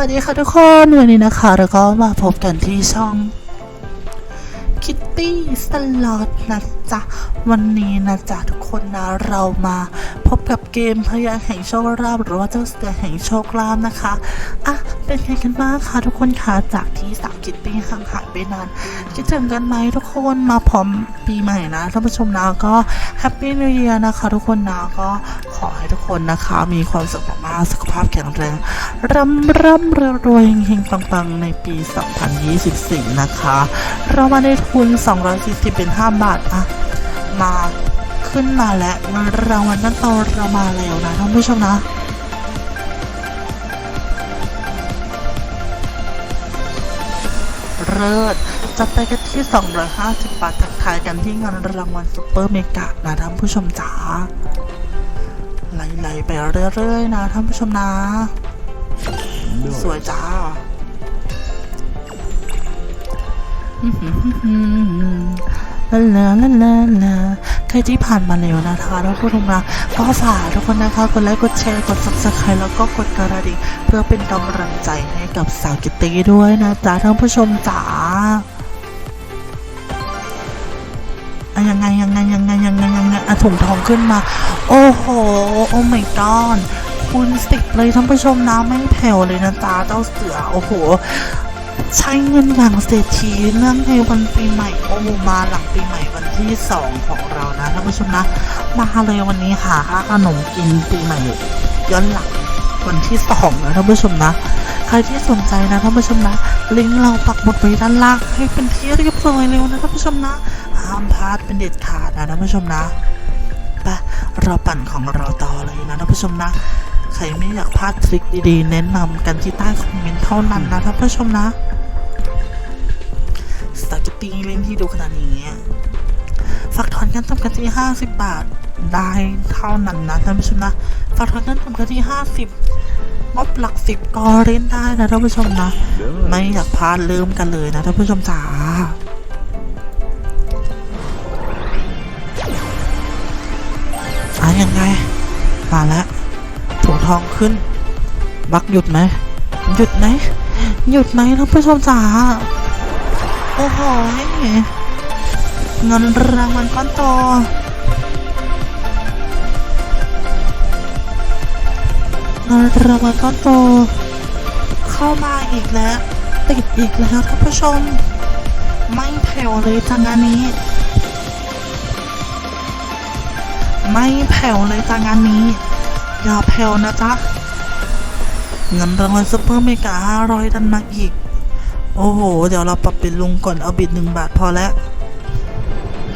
วัสดีค่ะทุกคนวันนี้นะคะเราก็มาพบกันที่ช่องคิตตี้สล็อตนะจ๊ะ วันนี้นะจ๊ะทุกคนนะเรามาพบกับเกมพยาแห่งโชคลาภหรือว่าเจ้าเสือแห่งโชคลาภนะคะอะเป็นไงกันบ้างคะทุกคนคะจากที่สาวคิตตี้ห่างหายไปนานคิดถึงกันไหมทุกคนมาพร้อมปีใหม่นะท่านผู้ชมนะก็แฮปปี้นิว e ย r นะคะ ทุกคนนะก็ อให้ทุกคนนะคะ มีความสุขมากสุขภาพแข็งแรงร่ำร่ำรวยรวยเฮงปังๆ ในปี 2024 นะคะ เรามาได้ทุน 240 เป็น 5 บาทอะมาขึ้นมาแล้วเรางวัลนั่นตอนเรามาแล้วนะท่านผู้ชมนะเลิศจะไปกันที่ 250 บาททักทายกันที่เงินรางวัลซุปเปอร์เมกะนะท่านผู้ชมจ๋า ไหลๆไปเรื่อยๆนะท่านผู้ชมนะ สวยจ้าลาลาลาลาลาใครที่ผ่านมาแล้วนะคะท่านผู้ชมนะก็ฝากทุกคนนะคะกดไลค์กดแชร์กด subscribe แล้วก็กดกระดิ่งเพื่อเป็นกำลังใจให้กับสาวกิตตี้ด้วยนะจ๊ะท่านผู้ชมจ๋า ยังไงยังไงยังไงยังไงยังไงอะถุงทองขึ้นมา โอ้โห โอ้ my god คุณสิบเลยท่านผู้ชมนะไม่แผ่วเลยนะจ๊ะเจ้าเสือ โอ้โห ใช้เงินอย่างเศรษฐีเนื่องในวันปีใหม่โอ้มาหลังปีใหม่วันที่สองของเรานะท่านผู้ชมนะ มาเลยวันนี้หาค่าขนมกินปีใหม่ย้อนหลังวันที่สองนะท่านผู้ชมนะ ใครที่สนใจนะท่านผู้ชมนะ ลิงก์เราปักหมดไว้ด้านล่างให้เป็นที่เรียบร้อยเร็วนะท่านผู้ชมนะ ห้ามพลาดเป็นเด็ดขาดนะท่านผู้ชมนะไปเราปั่นของเราต่อเลยนะท่านผู้ชมนะ ใครไม่อยากพลาดทริคดีๆ แนะนำกันที่ใต้คอมเมนต์เท่านั้นนะท่านผู้ชมนะสตาร์ทติ้เล่นที่ดูขนาดนี้ฝากถอนกันทำกันที่ 50 บาทได้เท่านั้นนะท่านผู้ชมนะฝากถอนกันทำกันที่ 50งบหลักสิบก็เล่นได้นะท่านผู้ชมนะ ไม่อยากพลาดเริ่มกันเลยนะท่านผู้ชมจ๋า ยังไงมาแล้วถุงทองขึ้น บักหยุดไหมหยุดไหมหยุดไหมท่านผู้ชมจ๋าโอ้โหเงินรางวัลก้อนโตเงินรางวัลก้อนโต เข้ามาอีกแล้ว ติดอีกแล้วท่านผู้ชม ไม่แผ่วเลยจังงานนี้ ไม่แผ่วเลยจังงานนี้ อย่าแผ่วนะจ๊ะเงินรางวัลซุปเปอร์เมกาห้าร้อยดันมาอีก โอ้โห เดี๋ยวเราปรับเป็นลุงก่อนเอาบิดหนึ่งบาทพอแล้ว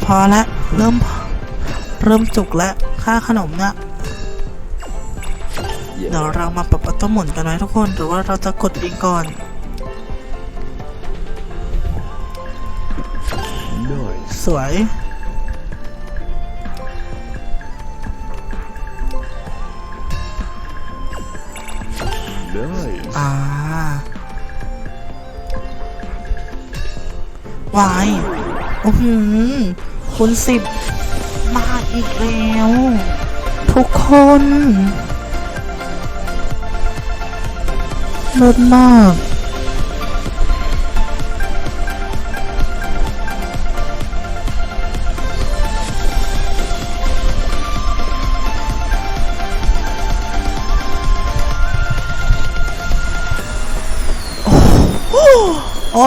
พอแล้วเริ่ม เริ่มจุกแล้ว ค่าขนมเนี่ยเดี๋ยวเรามาปรับอัตโนหมุนกันไหมทุกคน หรือว่าเราจะกดลิงก์ก่อน Nice. สวย ได้อ่าวายโอ้โหคุณสิบมาอีกแล้ว ทุกคนเลิศมาก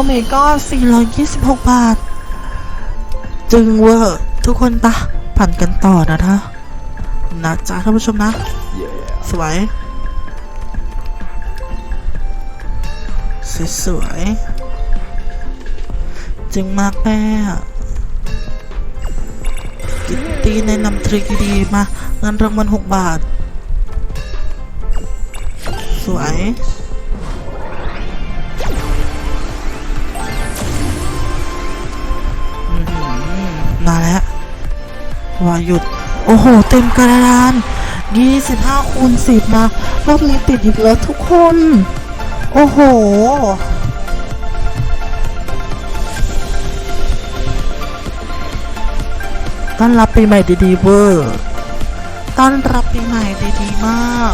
เมก็426 บาท จึงเวอร์ทุกคนปะปั่นกันต่อนะท่านะจ๊ะท่านผู้ชมนะ Yeah. สวย สวยจึงมากแม่กิตตี้แนะนำทริคดีมาเงินรางวัล6บาท สวย วาหยุด โอ้โห เต็มกระดาน 25คูณ10 มา รอบนี้ติดอีกแล้วทุกคน โอ้โห ต้อนรับปีใหม่ดีๆเวอร์ ต้อนรับปีใหม่ดีๆมาก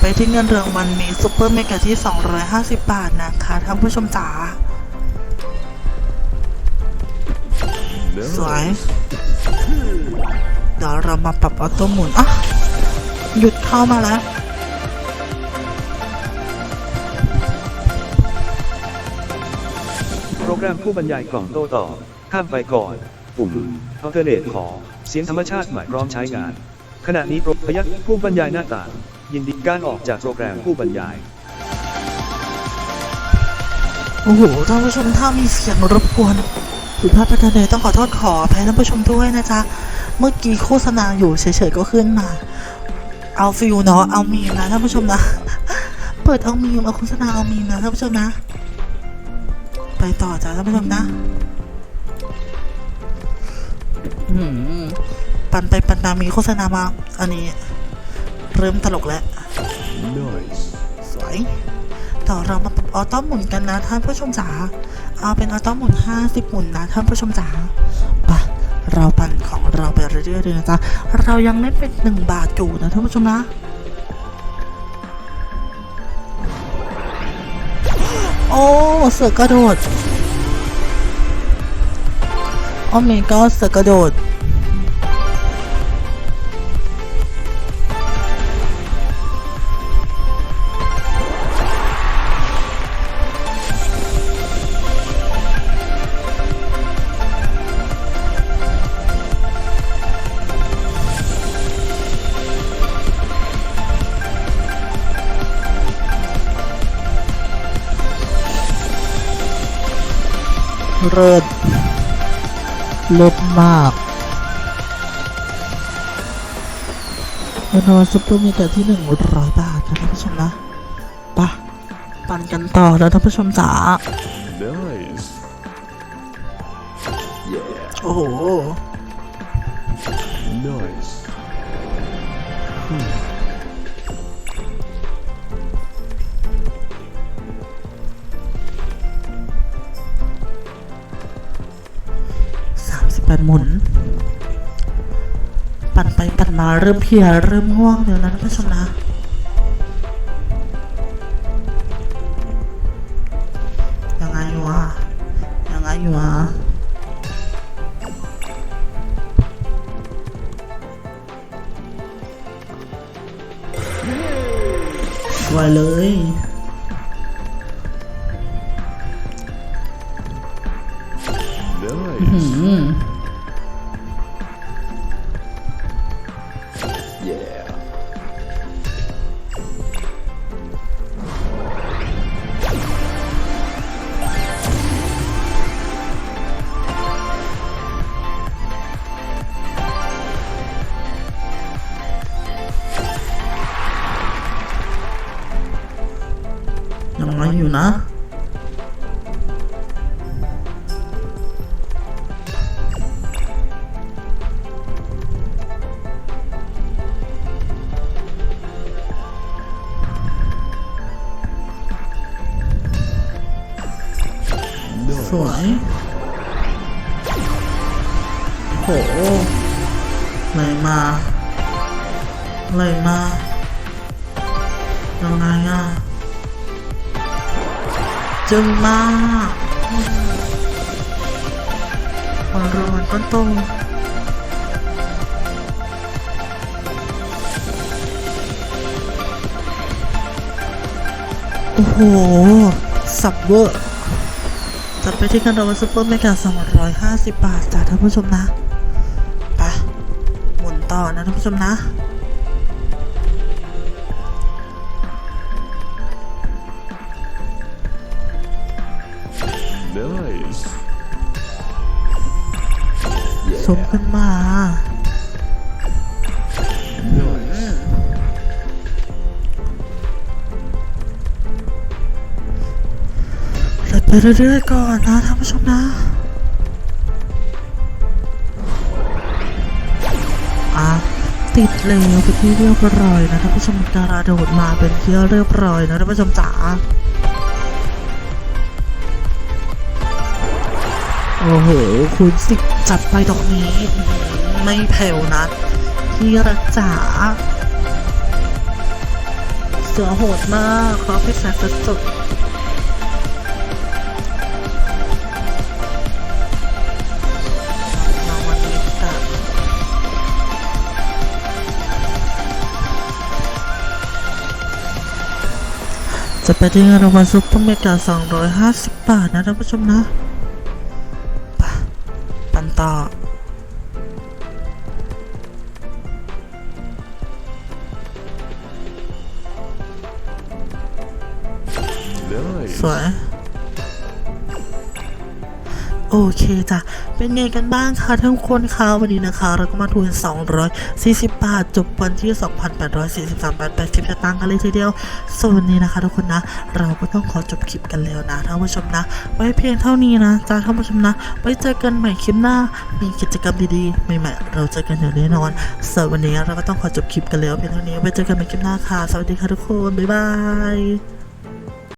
ไปที่เงินรางวัลมีซูเปอร์เมกะที่ 250 บาทนะคะท่านผู้ชมจ๋าสวยเดี๋ยวเรามาปรับออโต้หมุนอะหยุดเข้ามาแล้วโปรแกรมผู้บรรยายกล่องโต้ตอบข้ามไปก่อน ปุ่ม Alternate ขอ เสียงธรรมชาติใหม่พร้อมใช้งาน ขณะนี้โปรพยักผู้บรรยายหน้าต่าง ยินดีการออกจากโปรแกรมผู้บรรยาย โอ้โห ท่านผู้ชมถ้ามีเสียงรบกวนผิดพลาดประการใดต้องขอโทษขออภัยท่านผู้ชมด้วยนะจ๊ะ เมื่อกี้โฆษณาอยู่เฉยๆก็ขึ้นมา เอาฟิลเนาะ เอามีมนะท่านผู้ชมนะ เปิดเอามีมเอาโฆษณาเอามีมนะท่านผู้ชมนะ ไปต่อจ้ะท่านผู้ชมนะอืมปันไปปันมามีโฆษณามา อันนี้ เริ่มตลกแล้ว สวย ต่อเรามาปรับออโต้หมุนกันนะท่านผู้ชมจ๋า เอาเป็นออโต้หมุน 50 หมุนนะท่านผู้ชมจ๋าไปะเราปั่นของเราไปเรื่อยๆเลยนะจ๊ะ เรายังเล่นเป็นหนึ่งบาทอยู่นะท่านผู้ชมนะโอ้เสือกระโดด โอ้เมก็เสือกระโดด เลิศเลิศมากเงินรางวัลซุปเปอร์มีแต่ที่หนึ่งร้อยบาทนะท่านผู้ชมนะไปะปั่นกันต่อแล้วท่านผู้ชมจ๋า Nice. โอ้โห Nice. เริ่มเพลียเริ่มง่วงแล้วนั้นผู้ชมนะยังไงวะยังไงวะสวยเลย Yeah. ยัง ไหลมาไหลมายังไงอะจึงมากของรางวัลต้นโตโอ้โห สับเวอร์จัดไปที่กันราวัลซุปเปอร์เมกา250บาทจ้ะท่านผู้ชมนะ ต่อนะท่านผู้ชมนะ Nice. สมขึ้นมา Nice. เล่นไปเรื่อยๆก่อนนะท่านผู้ชมนะ อะติดเร็วเป็นที่เรียบร้อยนะท่านผู้ชมกระโดดมาเป็นที่เรียบร้อยนะท่านผู้ชมจ๋าโอ้โหคุณสิจัดไปดอกนี้ ไม่แผ่วนะที่รักจ๋าเสือโหดมากขอพิเศษสุดๆ จะไปที่เงินรางวัลซุปเปอร์เมกา250 บาทนะท่านผู้ชมนะไปปันต่อ Nice. สวย โอเคจ้ะ เป็นไงกันบ้างคะทุกคนคะวันนี้นะคะ เราก็มาทุน 240 บาท จบวันที่ 2,843บาท80สตางค์กันเลยทีเดียวส่วนวันนี้นะคะทุกคนนะ เราก็ต้องขอจบคลิปกันแล้วนะท่านผู้ชมนะ ไว้เพียงเท่านี้นะจ้าท่านผู้ชมนะ ไว้เจอกันใหม่คลิปหน้า มีกิจกรรมดีๆ ใหม่ๆ เราเจอกันอย่างแน่นอนส่วนวันนี้เราก็ต้องขอจบคลิปกันแล้วเพียงเท่านี้ ไว้เจอกันใหม่คลิปหน้าค่ะ สวัสดีค่ะทุกคน บ๊ายบาย